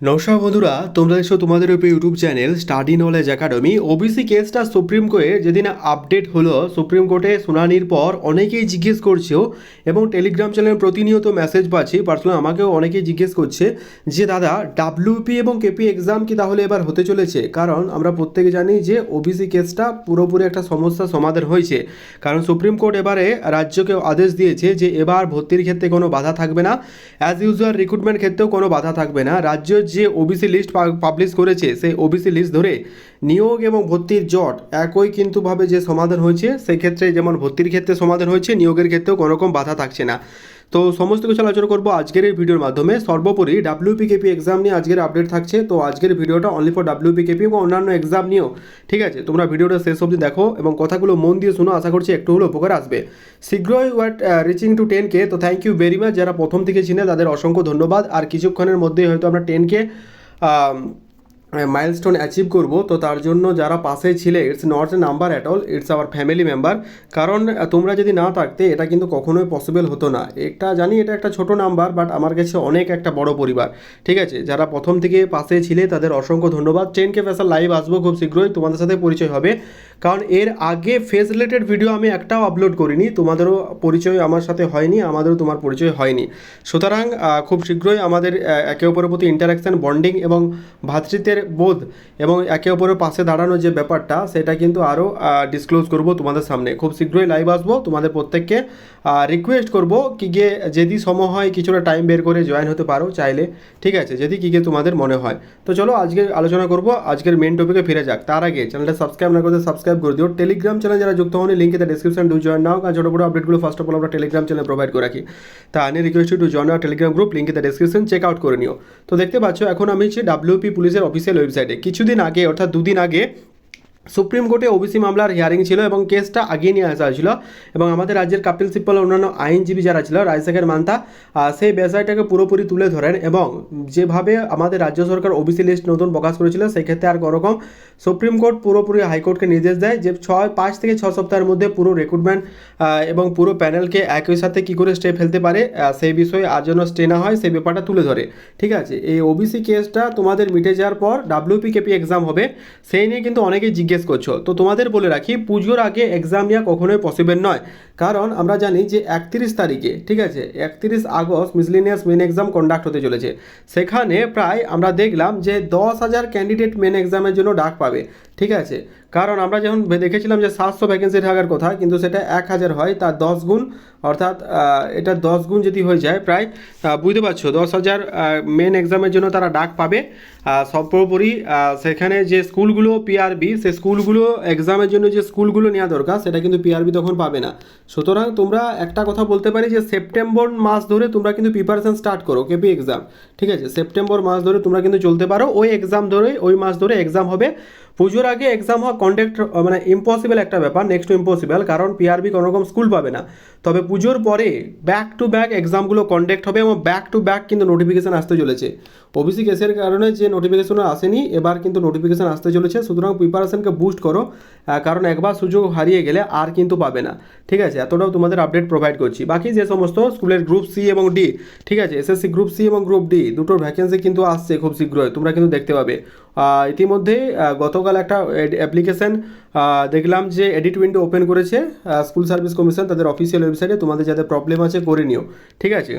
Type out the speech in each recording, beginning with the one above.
নমস্কার বন্ধুরা, তোমরা এসো তোমাদের উপর YouTube channel Study Knowledge Academy. OBC কেসটা সুপ্রিম কোর্টে যেদিন আপডেট হলো, সুপ্রিম কোর্টে শুনানির পর অনেকেই জিজ্ঞেস করছেও এবং টেলিগ্রাম চ্যানেল প্রতিনিয়ত মেসেজ পাচ্ছি পার্সোনাল আমাকেও অনেকেই জিজ্ঞেস করছে যে, দাদা ডাব্লিউপি এবং কেপি এক্সাম কি তাহলে এবার হতে চলেছে? কারণ আমরা প্রত্যেকে জানি যে ওবিসি কেসটা পুরোপুরি একটা সমস্যার সমাধান হয়েছে। কারণ সুপ্রিম কোর্ট এবারে রাজ্যকে আদেশ দিয়েছে যে, এবার ভর্তির ক্ষেত্রে কোনো বাধা থাকবে না। অ্যাজ ইউজুয়াল রিক্রুটমেন্ট ক্ষেত্রেও কোনো বাধা থাকবে না। রাজ্য যে ওবিসি লিস্ট পাবলিশ করেছে সেই ওবিসি লিস্ট ধরে নিয়োগ এবং ভর্তির জট একই কিন্তু ভাবে যে সমাধান হয়েছে সেই ক্ষেত্রে যেমন ভর্তির ক্ষেত্রে সমাধান হয়েছে, নিয়োগের ক্ষেত্রেও কোনো রকম বাধা থাকছে না। তো সমস্ত কিছু আলোচনা করব আজকের এই ভিডিওর মাধ্যমে। সর্বোপরি ডাব্লিউপিকেপি এক্সাম নিয়ে আজকের আপডেট থাকছে। তো আজকের ভিডিওটা অনলি ফর ডাব্লিউপিকেপি এবং অন্যান্য এক্সাম নিয়েও। ঠিক আছে? তোমরা ভিডিওটা শেষ অবধি দেখো এবং কথাগুলো মন দিয়ে শোনো। আশা করছি একটু হলেও উপকার আসবে। শীঘ্রই what reaching to ten K তো থ্যাংক ইউ ভেরি মাচ যারা প্রথম থেকে চিনে, তাদের অসংখ্য ধন্যবাদ। আর কিছুক্ষণের মধ্যেই হয়তো আমরা টেন কে মাইলস্টোন অ্যাচিভ করব, তো তার জন্য যারা পাশে ছিলে it's not a number at all it's our family member কারণ তোমরা যদি না থাকতে, এটা কিন্তু কখনোই পসিবল হতো না। এটা জানি এটা একটা ছোট নাম্বার বাট আমার কাছে অনেক একটা বড় পরিবার। ঠিক আছে? যারা প্রথম থেকে পাশে ছিলে, তাদের অসংখ্য ধন্যবাদ। টেন কে ফেসার লাইভ আসব খুব শীঘ্রই, তোমাদের সাথে পরিচয় হবে। কারণ এর আগে ফেস রিলেটেড ভিডিও আমি একটাও আপলোড করিনি, তোমাদেরও পরিচয় আমার সাথে হয়নি, আমাদেরও তোমার পরিচয় হয়নি। সুতরাং খুব শীঘ্রই আমাদের একে অপরের প্রতি ইন্টারাকশন বন্ডিং এবং ভ্রাতৃত্বের বোধ এবং একে অপরের পাশে দাঁড়ানোর যে ব্যাপারটা, সেটা কিন্তু আরও ডিসক্লোজ করব তোমাদের সামনে। খুব শীঘ্রই লাইভ আসব, তোমাদের প্রত্যেককে রিকোয়েস্ট করব কি গিয়ে যদি সময় হয় কিছুটা টাইম বের করে জয়েন হতে পারো চাইলে, ঠিক আছে? যদি কি গিয়ে তোমাদের মনে হয়। তো চলো আজকে আলোচনা করব, আজকের মেন টপিকে ফিরে যাক। তার আগে চ্যানেলটা সাবস্ক্রাইব না করতে সাবস্ক্রাইব করে দিও। টেলিগ্রাম চ্যানেল যারা যুক্ত হন ডিসক্রিপশন ডু জয়েন নাও। কারণ ছোটো বড় আপডেটগুলো ফার্স্ট অফ অল আমরা টেলিগ্রাম চ্যানেল প্রোভাইড করে রাখি। তা আনি request to join our Telegram group link in description check out করে নিও। তো দেখতে পাচ্ছ, এখন আমি হচ্ছে ডাব্লিউপি পুলিশের অফিসিয়াল ওয়েবসাইটে কিছুদিন আগে, অর্থাৎ দুদিন আগে সুপ্রিম কোর্টে ওবিসি মামলার হিয়ারিং ছিল এবং কেসটা আগিয়ে নিয়ে আসা হয়েছিল এবং আমাদের রাজ্যের কাপিল সিপ্পল অন্যান্য আইনজীবী যারা ছিল, রাজশেখর মান্তা সেই বিষয়টাকে পুরোপুরি তুলে ধরেন এবং যেভাবে আমাদের রাজ্য সরকার ওবিসি লিস্ট নতুন প্রকাশ করেছিল, সেক্ষেত্রে আর কোনোরকম সুপ্রিম কোর্ট পুরোপুরি হাইকোর্টকে নির্দেশ দেয় যে ছয়, পাঁচ থেকে ছ সপ্তাহের মধ্যে পুরো রিক্রুটমেন্ট এবং পুরো প্যানেলকে একই সাথে কী করে স্টে ফেলতে পারে সেই বিষয়ে আর যেন স্টে না হয়, সেই ব্যাপারটা তুলে ধরে। ঠিক আছে? এই ওবিসি কেসটা তোমাদের মিটে যাওয়ার পর ডাব্লিউপিকেপি এক্সাম হবে, সেই নিয়ে কিন্তু অনেকেই জিজ্ঞেস করছ। তো তোমাদের বলে রাখি, পুজোর আগে এক্সাম নেওয়া কখনোই পসিবল নয়। কারণ আমরা জানি যে একত্রিশ তারিখে, ঠিক আছে, একত্রিশ August miscellaneous main exam conduct হতে চলেছে। সেখানে প্রায় আমরা দেখলাম যে দশ হাজার ক্যান্ডিডেট মেন এক্সামের জন্য ডাক পাবে। ঠিক আছে? কারণ আমরা যখন দেখেছিলাম যে সাতশো ভ্যাকেন্সি থাকার কথা, কিন্তু সেটা এক হাজার হয় তার দশ গুণ, অর্থাৎ এটা দশ গুণ যদি হয়ে যায় প্রায় বুঝতে পারছ? দশ হাজার মেন এক্সামের জন্য তারা ডাক পাবে। সর্বোপরি সেখানে যে স্কুলগুলো পিআরবি সে স্কুলগুলো এক্সামের জন্য যে স্কুলগুলো নেওয়া দরকার, সেটা কিন্তু পিআরবি তখন পাবে না। সুতরাং তোমরা একটা কথা বলতে পারি যে সেপ্টেম্বর মাস ধরে তোমরা কিন্তু প্রিপারেশন স্টার্ট করো কেপি এক্সাম ঠিক আছে? সেপ্টেম্বর মাস ধরে তোমরা কিন্তু চলতে পারো, ওই এক্সাম ধরে ওই মাস ধরে এক্সাম হবে। পুজোর আগে এক্সাম হওয়া কন্ডাক্ট মানে ইম্পসিবল একটা ব্যাপার নেক্সট টু ইম্পসিবল কারণ পিআরবি কোনো রকম স্কুল পাবে না। তবে পুজোর পরে ব্যাক টু ব্যাক এক্সামগুলো কন্ডাক্ট হবে এবং ব্যাক টু ব্যাক কিন্তু নোটিফিকেশান আসতে চলেছে। ওবিসি কেসের কারণে যে নোটিফিকেশন আসেনি, এবার কিন্তু নোটিফিকেশান আসতে চলেছে। সুতরাং প্রিপারেশনকে বুস্ট করো কারণ একবার সুযোগ হারিয়ে গেলে আর কিন্তু পাবে না। ঠিক আছে, এতটাও তোমাদের আপডেট প্রোভাইড করছি। বাকি যে সমস্ত স্কুলের গ্রুপ সি এবং ডি ঠিক আছে এসএসসি গ্রুপ সি এবং গ্রুপ ডি দুটোর ভ্যাকেন্সি কিন্তু আসছে খুব শীঘ্রই, তোমরা কিন্তু দেখতে পাবে। ইতিমধ্যে গতকাল একটা অ্যাপ্লিকেশান দেখলাম যে এডিট উইন্ডো ওপেন করেছে স্কুল সার্ভিস কমিশন তাদের অফিসিয়াল ওয়েবসাইটে তোমাদের যাদের প্রবলেম আছে, করে নিও। ঠিক আছে?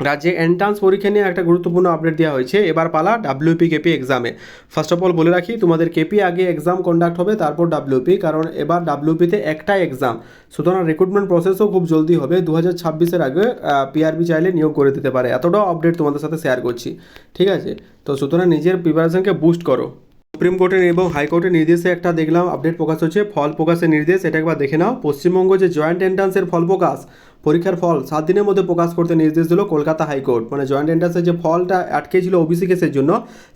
রাজ্যে এন্ট্রান্স পরীক্ষা নিয়ে একটা গুরুত্বপূর্ণ আপডেট দেওয়া হয়েছে। এবার পালা ডাব্লিউপি কেপি এক্সামে ফার্স্ট অফ অল বলে রাখি, তোমাদের কেপি আগে এক্সাম কন্ডাক্ট হবে, তারপর ডাব্লিউপি কারণ এবার ডাব্লিউপিতে একটাই এক্সাম সুতরাং রিক্রুটমেন্ট প্রসেসও খুব জলদি হবে। দু হাজার ছাব্বিশের আগে পিআরবি চাইলে নিয়োগ করে দিতে পারে। এতটাও আপডেট তোমাদের সাথে শেয়ার করছি। ঠিক আছে? তো সুতরাং নিজের প্রিপারেশনকে বুস্ট করো। সুপ্রিম কোর্টের এবং হাইকোর্টের নির্দেশে একটা দেখলাম আপডেট প্রকাশ হচ্ছে ফল প্রকাশের নির্দেশ, এটা একবার দেখে নাও। পশ্চিমবঙ্গ যে জয়েন্ট এন্ট্রান্সের ফল প্রকাশ পরীক্ষার ফল সাত দিনের মধ্যে প্রকাশ করতে নির্দেশ দিল কলকাতা হাইকোর্ট। মানে জয়েন্ট এন্ট্রান্সের যে ফলটা আটকে ছিল ওবিসি কেসের জন্য,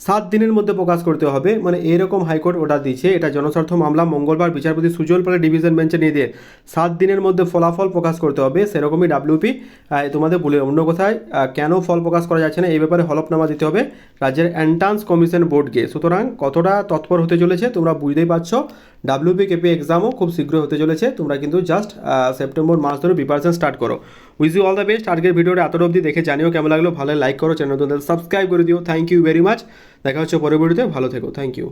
সাত দিনের মধ্যে প্রকাশ করতে হবে। মানে এরকম হাইকোর্ট অর্ডার দিচ্ছে এটা জনস্বার্থ মামলা। মঙ্গলবার বিচারপতি সুজল পালে ডিভিশন বেঞ্চে নির্দেশ সাত দিনের মধ্যে ফলাফল প্রকাশ করতে হবে। সেরকমই ডাব্লিউপি তোমাদের বলে অন্য কোথায় কেন ফল প্রকাশ করা যাচ্ছে না? এই ব্যাপারে হলফনামা দিতে হবে রাজ্যের এন্ট্রান্স কমিশন বোর্ডকে সুতরাং কতটা তৎপর হতে চলেছে তোমরা বুঝতেই পারছ। ডাব্লিউপি কেপি এক্সামও খুব শীঘ্রই হতে চলেছে। তোমরা কিন্তু জাস্ট সেপ্টেম্বর মাস ধরে প্রিপারেশন স্টার্ট করো। Wish you all the best আজকের ভিডিওটা এতটা অবধি দেখে জানিও কেমন লাগল। ভালো লাইক করো। চ্যানেল সাবস্ক্রাইব করে দিও। থ্যাংক ইউ ভেরি মাচ দেখা হচ্ছে ভিডিওতে ভালো থেকো। Thank you